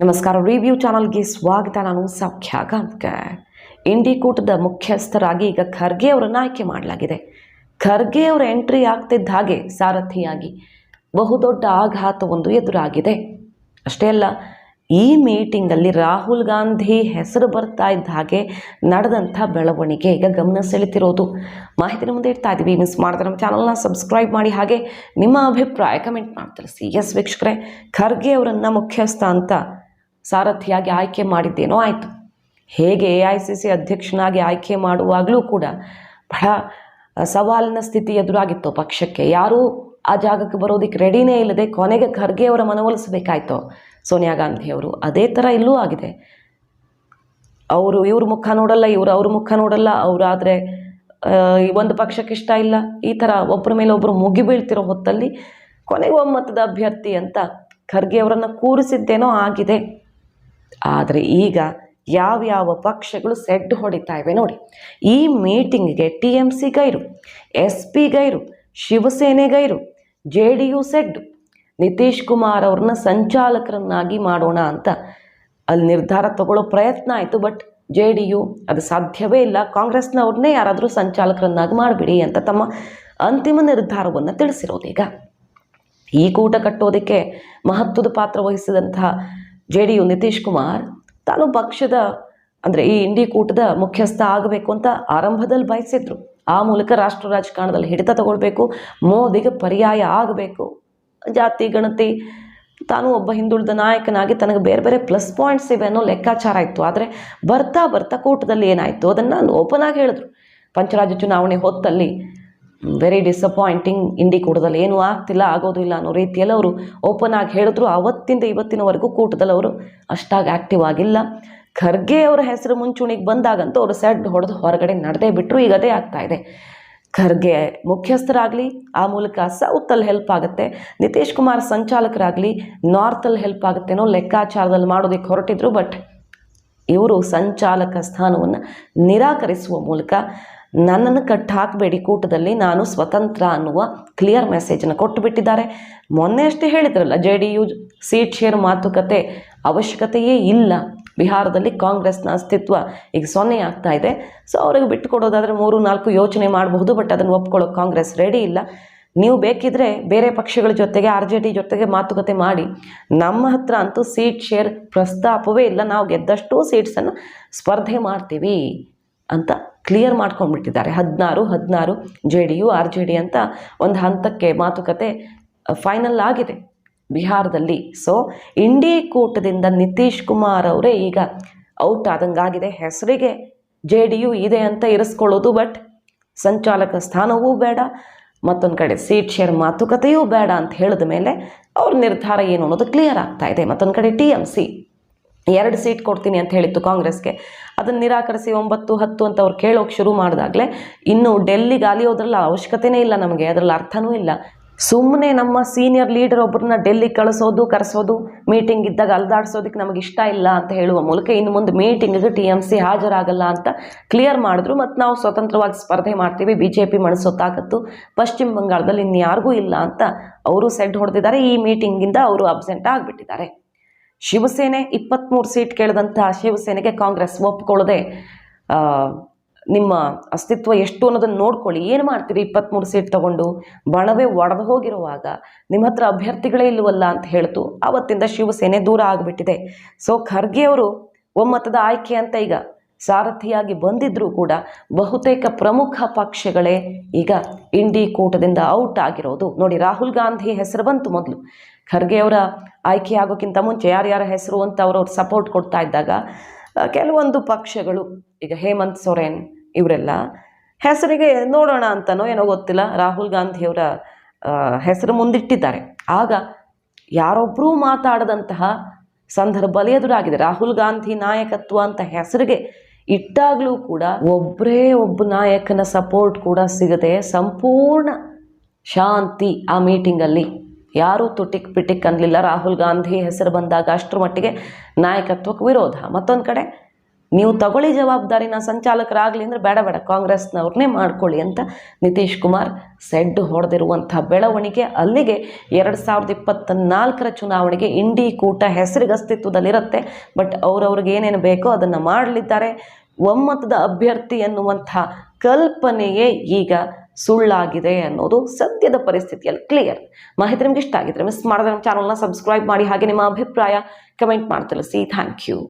ನಮಸ್ಕಾರ. ರಿವ್ಯೂ ಚಾನಲ್ಗೆ ಸ್ವಾಗತ. ನಾನು ಸೌಖ್ಯ ಇಂಡಿಕೂಟದ ಇಂಡಿ ಕೂಟದ ಮುಖ್ಯಸ್ಥರಾಗಿ ಈಗ ಖರ್ಗೆ ಅವರನ್ನು ಆಯ್ಕೆ ಮಾಡಲಾಗಿದೆ. ಖರ್ಗೆ ಅವರ ಎಂಟ್ರಿ ಆಗ್ತಿದ್ದ ಹಾಗೆ ಸಾರಥಿಯಾಗಿ ಬಹುದೊಡ್ಡ ಆಘಾತವೊಂದು ಎದುರಾಗಿದೆ. ಅಷ್ಟೇ ಅಲ್ಲ, ಈ ಮೀಟಿಂಗಲ್ಲಿ ರಾಹುಲ್ ಗಾಂಧಿ ಹೆಸರು ಬರ್ತಾ ಇದ್ದ ಹಾಗೆ ನಡೆದಂಥ ಬೆಳವಣಿಗೆ ಈಗ ಗಮನ ಸೆಳೆತಿರೋದು. ಮಾಹಿತಿ ಮುಂದೆ ಇಡ್ತಾ ಇದ್ದೀವಿ. ಮಿಸ್ ಮಾಡಿದ್ರೆ ನಮ್ಮ ಚಾನಲ್ನ ಸಬ್ಸ್ಕ್ರೈಬ್ ಮಾಡಿ ಹಾಗೆ ನಿಮ್ಮ ಅಭಿಪ್ರಾಯ ಕಮೆಂಟ್ ಮಾಡಿ ತಿಳಿಸಿ. ಎಸ್ ವೀಕ್ಷಕರೇ, ಖರ್ಗೆ ಅವರನ್ನು ಮುಖ್ಯಸ್ಥ ಅಂತ ಸಾರಥಿಯಾಗಿ ಆಯ್ಕೆ ಮಾಡಿದ್ದೇನೋ ಆಯಿತು. ಹೇಗೆ ಎ ಐ ಸಿ ಸಿ ಅಧ್ಯಕ್ಷನಾಗಿ ಆಯ್ಕೆ ಮಾಡುವಾಗಲೂ ಕೂಡ ಬಹಳ ಸವಾಲಿನ ಸ್ಥಿತಿ ಎದುರಾಗಿತ್ತು ಪಕ್ಷಕ್ಕೆ. ಯಾರೂ ಆ ಜಾಗಕ್ಕೆ ಬರೋದಕ್ಕೆ ರೆಡಿನೇ ಇಲ್ಲದೆ ಕೊನೆಗೆ ಖರ್ಗೆ ಅವರ ಮನವೊಲಿಸಬೇಕಾಯ್ತು ಸೋನಿಯಾ ಗಾಂಧಿಯವರು. ಅದೇ ಥರ ಇಲ್ಲೂ ಆಗಿದೆ. ಅವರು ಇವ್ರ ಮುಖ ನೋಡಲ್ಲ, ಇವರು ಅವ್ರ ಮುಖ ನೋಡಲ್ಲ, ಅವರಾದರೆ ಒಂದು ಪಕ್ಷಕ್ಕೆ ಇಷ್ಟ ಇಲ್ಲ. ಈ ಥರ ಒಬ್ಬರ ಮೇಲೆ ಒಬ್ಬರು ಮುಗಿಬೀಳ್ತಿರೋ ಹೊತ್ತಲ್ಲಿ ಕೊನೆಗೆ ಒಮ್ಮತದ ಅಭ್ಯರ್ಥಿ ಅಂತ ಖರ್ಗೆ ಅವರನ್ನು ಕೂರಿಸಿದ್ದೇನೋ ಆಗಿದೆ. ಆದರೆ ಈಗ ಯಾವ್ಯಾವ ಪಕ್ಷಗಳು ಸೆಡ್ ಹೊಡಿತಾ ಇವೆ ನೋಡಿ. ಈ ಮೀಟಿಂಗ್ಗೆ ಟಿ ಎಂ ಸಿ ಗೈರು, ಎಸ್ ಪಿ ಗೈರು, ಶಿವಸೇನೆ ಗೈರು, J D U said. Nitish Kumar ಅವ್ರನ್ನ ಸಂಚಾಲಕರನ್ನಾಗಿ ಮಾಡೋಣ ಅಂತ ಅಲ್ಲಿ ನಿರ್ಧಾರ ತಗೊಳ್ಳೋ ಪ್ರಯತ್ನ ಆಯಿತು, ಬಟ್ ಜೆ ಡಿ ಯು ಅದು ಸಾಧ್ಯವೇ ಇಲ್ಲ. ಕಾಂಗ್ರೆಸ್ನವ್ರನ್ನೇ ಯಾರಾದರೂ ಸಂಚಾಲಕರನ್ನಾಗಿ ಮಾಡಿಬಿಡಿ ಅಂತ ತಮ್ಮ ಅಂತಿಮ ನಿರ್ಧಾರವನ್ನು ತಿಳಿಸಿರೋದೀಗ ಈ ಕೂಟ ಕಟ್ಟೋದಕ್ಕೆ ಮಹತ್ವದ ಪಾತ್ರ ವಹಿಸಿದಂತಹ J D U Nitish Kumar ತಾನು ಪಕ್ಷದ, ಅಂದರೆ ಈ ಇಂಡಿ ಕೂಟದ ಮುಖ್ಯಸ್ಥ ಆಗಬೇಕು ಅಂತ ಆರಂಭದಲ್ಲಿ ಬಯಸಿದ್ರು. ಆ ಮೂಲಕ ರಾಷ್ಟ್ರ ರಾಜಕಾರಣದಲ್ಲಿ ಹಿಡಿತ ತಗೊಳ್ಬೇಕು, ಮೋದಿಗೆ ಪರ್ಯಾಯ ಆಗಬೇಕು. ಜಾತಿ, ಗಣತಿ, ತಾನು ಒಬ್ಬ ಹಿಂದುಳಿದ ನಾಯಕನಾಗಿ ತನಗೆ ಬೇರೆ ಬೇರೆ ಪ್ಲಸ್ ಪಾಯಿಂಟ್ಸ್ ಇವೆ ಅನ್ನೋ ಲೆಕ್ಕಾಚಾರ ಇತ್ತು. ಆದರೆ ಬರ್ತಾ ಬರ್ತಾ ಕೂಟದಲ್ಲಿ ಏನಾಯಿತು? ಅದನ್ನು ಓಪನ್ ಆಗಿ ಹೇಳಿದ್ರು. ಪಂಚರಾಜ್ಯ ಚುನಾವಣೆ ಹೊತ್ತಲ್ಲಿ ವೆರಿ ಡಿಸಪಾಯಿಂಟಿಂಗ್ ಇಂಡಿ ಕೂಟದಲ್ಲಿ. ಏನೂ ಆಗ್ತಿಲ್ಲ, ಆಗೋದು ಇಲ್ಲ ಅನ್ನೋ ರೀತಿಯಲ್ಲಿ ಅವರು ಓಪನ್ ಆಗಿ ಹೇಳಿದ್ರು. ಅವತ್ತಿಂದ ಇವತ್ತಿನವರೆಗೂ ಕೂಟದಲ್ಲಿ ಅವರು ಅಷ್ಟಾಗಿ ಆ್ಯಕ್ಟಿವ್ ಆಗಿಲ್ಲ. ಖರ್ಗೆ ಅವರ ಹೆಸರು ಮುಂಚೂಣಿಗೆ ಬಂದಾಗಂತೂ ಅವರು ಸೆಡ್ ಹೊಡೆದು ಹೊರಗಡೆ ನಡೆದೇ ಬಿಟ್ಟರು ಈಗ ಅದೇ ಆಗ್ತಾ ಇದೆ. ಖರ್ಗೆ ಮುಖ್ಯಸ್ಥರಾಗಲಿ, ಆ ಮೂಲಕ ಸೌತಲ್ಲಿ ಹೆಲ್ಪ್ ಆಗುತ್ತೆ. ನಿತೀಶ್ ಕುಮಾರ್ ಸಂಚಾಲಕರಾಗಲಿ ನಾರ್ತಲ್ಲಿ ಹೆಲ್ಪ್ ಆಗುತ್ತೆ ಅನ್ನೋ ಲೆಕ್ಕಾಚಾರದಲ್ಲಿ ಮಾಡೋದಕ್ಕೆ ಹೊರಟಿದ್ರು ಬಟ್ ಇವರು ಸಂಚಾಲಕ ಸ್ಥಾನವನ್ನು ನಿರಾಕರಿಸುವ ಮೂಲಕ ನನ್ನನ್ನು ಕಟ್ಟು ಹಾಕಬೇಡಿ ಕೂಟದಲ್ಲಿ ನಾನು ಸ್ವತಂತ್ರ ಅನ್ನುವ ಕ್ಲಿಯರ್ ಮೆಸೇಜನ್ನು ಕೊಟ್ಟು ಬಿಟ್ಟಿದ್ದಾರೆ ಮೊನ್ನೆ ಅಷ್ಟೇ ಹೇಳಿದ್ರಲ್ಲ, J D U seat share ಮಾತುಕತೆ ಅವಶ್ಯಕತೆಯೇ ಇಲ್ಲ. ಬಿಹಾರದಲ್ಲಿ ಕಾಂಗ್ರೆಸ್ನ ಅಸ್ತಿತ್ವ ಈಗ ಸೊನ್ನೆ ಆಗ್ತಾ ಇದೆ. ಸೊ ಅವ್ರಿಗೆ ಬಿಟ್ಟು ಕೊಡೋದಾದರೆ ಮೂರು ನಾಲ್ಕು ಯೋಚನೆ ಮಾಡಬಹುದು ಬಟ್ ಅದನ್ನು ಒಪ್ಕೊಳ್ಳೋ ಕಾಂಗ್ರೆಸ್ ರೆಡಿ ಇಲ್ಲ. ನೀವು ಬೇಕಿದ್ರೆ ಬೇರೆ ಪಕ್ಷಗಳ ಜೊತೆಗೆ, ಆರ್ ಜೆ ಡಿ ಜೊತೆಗೆ ಮಾತುಕತೆ ಮಾಡಿ. ನಮ್ಮ ಹತ್ರ ಅಂತೂ ಸೀಟ್ ಶೇರ್ ಪ್ರಸ್ತಾಪವೇ ಇಲ್ಲ. ನಾವು ಗೆದ್ದಷ್ಟು ಸೀಟ್ಸನ್ನು ಸ್ಪರ್ಧೆ ಮಾಡ್ತೀವಿ. ಅಂತ ಕ್ಲಿಯರ್ ಮಾಡ್ಕೊಂಡ್ಬಿಟ್ಟಿದ್ದಾರೆ. ಹದಿನಾರು ಹದಿನಾರು J D U, R J D ಅಂತ ಒಂದು ಹಂತಕ್ಕೆ ಮಾತುಕತೆ ಫೈನಲ್ ಆಗಿದೆ ಬಿಹಾರದಲ್ಲಿ. ಸೊ ಇಂಡಿ ಕೂಟದಿಂದ ನಿತೀಶ್ ಕುಮಾರ್ ಅವರೇ ಈಗ ಔಟ್ ಆದಂಗಾಗಿದೆ. ಹೆಸರಿಗೆ ಜೆ ಡಿ ಯು ಇದೆ ಅಂತ ಇರಿಸ್ಕೊಳ್ಳೋದು ಬಟ್ ಸಂಚಾಲಕ ಸ್ಥಾನವೂ ಬೇಡ, ಮತ್ತೊಂದು ಕಡೆ ಸೀಟ್ ಶೇರ್ ಮಾತುಕತೆಯೂ ಬೇಡ ಅಂತ ಹೇಳಿದ ಮೇಲೆ ಅವ್ರ ನಿರ್ಧಾರ ಏನು ಅನ್ನೋದು ಕ್ಲಿಯರ್ ಆಗ್ತಾ ಇದೆ. ಮತ್ತೊಂದು ಕಡೆ ಟಿ ಎಂ ಸಿ ಎರಡು ಸೀಟ್ ಕೊಡ್ತೀನಿ ಅಂತ ಹೇಳಿತ್ತು ಕಾಂಗ್ರೆಸ್ಗೆ. ಅದನ್ನು ನಿರಾಕರಿಸಿ ಒಂಬತ್ತು, ಹತ್ತು ಅಂತ ಅವ್ರು ಕೇಳೋಕೆ ಶುರು ಮಾಡಿದಾಗಲೇ ಇನ್ನು ಡೆಲ್ಲಿಗೆ ಹೋದ್ರಲ್ಲ ಅವಶ್ಯಕತೆನೇ ಇಲ್ಲ ನಮಗೆ, ಅದರಲ್ಲಿ ಅರ್ಥನೂ ಇಲ್ಲ. ಸುಮ್ಮನೆ ನಮ್ಮ ಸೀನಿಯರ್ ಲೀಡರ್ ಒಬ್ಬರನ್ನ ಡೆಲ್ಲಿಗೆ ಕಳಿಸೋದು, ಕರೆಸೋದು, ಮೀಟಿಂಗ್ ಇದ್ದಾಗ ಅಲ್ದಾಡ್ಸೋದಕ್ಕೆ ನಮಗೆ ಇಷ್ಟ ಇಲ್ಲ ಅಂತ ಹೇಳುವ ಮೂಲಕ ಇನ್ನು ಮುಂದೆ ಮೀಟಿಂಗಿಗೆ ಟಿ ಎಂ ಸಿ ಹಾಜರಾಗಲ್ಲ ಅಂತ ಕ್ಲಿಯರ್ ಮಾಡಿದ್ರು. ಮತ್ತು ನಾವು ಸ್ವತಂತ್ರವಾಗಿ ಸ್ಪರ್ಧೆ ಮಾಡ್ತೀವಿ ಬಿ ಜೆ ಪಿ ಮಣಿಸೋ ಪಶ್ಚಿಮ ಬಂಗಾಳದಲ್ಲಿ ಇನ್ಯಾರಿಗೂ ಇಲ್ಲ ಅಂತ ಅವರು ಸೆಡ್ ಹೊಡೆದಿದ್ದಾರೆ. ಈ ಮೀಟಿಂಗಿಂದ ಅವರು ಅಬ್ಸೆಂಟ್ ಆಗಿಬಿಟ್ಟಿದ್ದಾರೆ. ಶಿವಸೇನೆ ಇಪ್ಪತ್ತ್ಮೂರು ಸೀಟ್ ಕೇಳಿದಂತಹ ಶಿವಸೇನೆಗೆ ಕಾಂಗ್ರೆಸ್ ಒಪ್ಪಿಕೊಳ್ಳದೆ ನಿಮ್ಮ ಅಸ್ತಿತ್ವ ಎಷ್ಟು ಅನ್ನೋದನ್ನು ನೋಡ್ಕೊಳ್ಳಿ. ಏನು ಮಾಡ್ತೀರಿ ಇಪ್ಪತ್ತ್ಮೂರು ಸೀಟ್ ತಗೊಂಡು? ಬಣವೆ ಒಡೆದು ಹೋಗಿರುವಾಗ ನಿಮ್ಮ ಹತ್ರ ಅಭ್ಯರ್ಥಿಗಳೇ ಇಲ್ಲವಲ್ಲ ಅಂತ ಹೇಳ್ತು. ಆವತ್ತಿಂದ ಶಿವಸೇನೆ ದೂರ ಆಗಿಬಿಟ್ಟಿದೆ. ಸೊ ಖರ್ಗೆ ಅವರು ಒಮ್ಮತದ ಆಯ್ಕೆ ಅಂತ ಈಗ ಸಾರಥಿಯಾಗಿ ಬಂದಿದ್ರೂ ಕೂಡ ಬಹುತೇಕ ಪ್ರಮುಖ ಪಕ್ಷಗಳೇ ಈಗ ಇಂಡಿ ಕೂಟದಿಂದ ಔಟ್ ಆಗಿರೋದು. ನೋಡಿ, ರಾಹುಲ್ ಗಾಂಧಿ ಹೆಸರು ಬಂತು ಮೊದಲು. ಖರ್ಗೆ ಅವರ ಆಯ್ಕೆ ಆಗೋಕ್ಕಿಂತ ಮುಂಚೆ ಯಾರ್ಯಾರ ಹೆಸರು ಅಂತ ಅವರವ್ರು ಸಪೋರ್ಟ್ ಕೊಡ್ತಾ ಇದ್ದಾಗ ಕೆಲವೊಂದು ಪಕ್ಷಗಳು, ಈಗ ಹೇಮಂತ್ ಸೊರೇನ್ ಇವರೆಲ್ಲ ಹೆಸರಿಗೆ ನೋಡೋಣ ಅಂತನೋ ಏನೋ ಗೊತ್ತಿಲ್ಲ, ರಾಹುಲ್ ಗಾಂಧಿಯವರ ಹೆಸರು ಮುಂದಿಟ್ಟಿದ್ದಾರೆ. ಆಗ ಯಾರೊಬ್ಬರೂ ಮಾತಾಡದಂತಹ ಸಂದರ್ಭದಲ್ಲಿ ಎದುರಾಗಿದೆ ರಾಹುಲ್ ಗಾಂಧಿ ನಾಯಕತ್ವ ಅಂತ ಹೆಸರಿಗೆ ಇಟ್ಟಾಗಲೂ ಕೂಡ ಒಬ್ಬರೇ ಒಬ್ಬ ನಾಯಕನ ಸಪೋರ್ಟ್ ಕೂಡ ಸಿಗದೆ ಸಂಪೂರ್ಣ ಶಾಂತಿ ಆ ಮೀಟಿಂಗಲ್ಲಿ ಯಾರೂ ತುಟಿಕ್ ಪಿಟಿಕ್ ಅನ್ನಲಿಲ್ಲ ರಾಹುಲ್ ಗಾಂಧಿ ಹೆಸರು ಬಂದಾಗ ಅಷ್ಟರ ಮಟ್ಟಿಗೆ ನಾಯಕತ್ವಕ್ಕೆ ವಿರೋಧ. ಮತ್ತೊಂದು ಕಡೆ ನೀವು ತಗೊಳ್ಳಿ ಜವಾಬ್ದಾರಿನ ಸಂಚಾಲಕರಾಗಲಿ ಅಂದರೆ ಬೇಡ ಬೇಡ ಕಾಂಗ್ರೆಸ್ನವ್ರನ್ನೇ ಮಾಡ್ಕೊಳ್ಳಿ ಅಂತ ನಿತೀಶ್ ಕುಮಾರ್ ಸೆಡ್ಡು ಹೊಡೆದಿರುವಂಥ ಬೆಳವಣಿಗೆ. ಅಲ್ಲಿಗೆ ಎರಡು ಸಾವಿರದ ಇಪ್ಪತ್ತ ನಾಲ್ಕರ ಚುನಾವಣೆಗೆ ಇಂಡಿ ಕೂಟ ಹೆಸರಿಗೆ ಅಸ್ತಿತ್ವದಲ್ಲಿರುತ್ತೆ, ಬಟ್ ಅವ್ರವ್ರಿಗೆ ಏನೇನು ಬೇಕೋ ಅದನ್ನು ಮಾಡಲಿದ್ದಾರೆ. ಒಮ್ಮತದ ಅಭ್ಯರ್ಥಿ ಎನ್ನುವಂಥ ಕಲ್ಪನೆಯೇ ಈಗ ಸುಳ್ಳಾಗಿದೆ ಅನ್ನೋದು ಸದ್ಯದ ಪರಿಸ್ಥಿತಿಯಲ್ಲಿ ಕ್ಲಿಯರ್ ಮಾಹಿತಿ ನಿಮ್ಗೆ ಇಷ್ಟ ಆಗಿದ್ರೆ ಮಿಸ್ ಮಾಡಿದ್ರೆ ನಮ್ಮ ಚಾನಲ್ನ ಸಬ್ಸ್ಕ್ರೈಬ್ ಮಾಡಿ, ಹಾಗೆ ನಿಮ್ಮ ಅಭಿಪ್ರಾಯ ಕಮೆಂಟ್ ಮಾಡಿ ತಿಳಿಸಿ ಥ್ಯಾಂಕ್ ಯು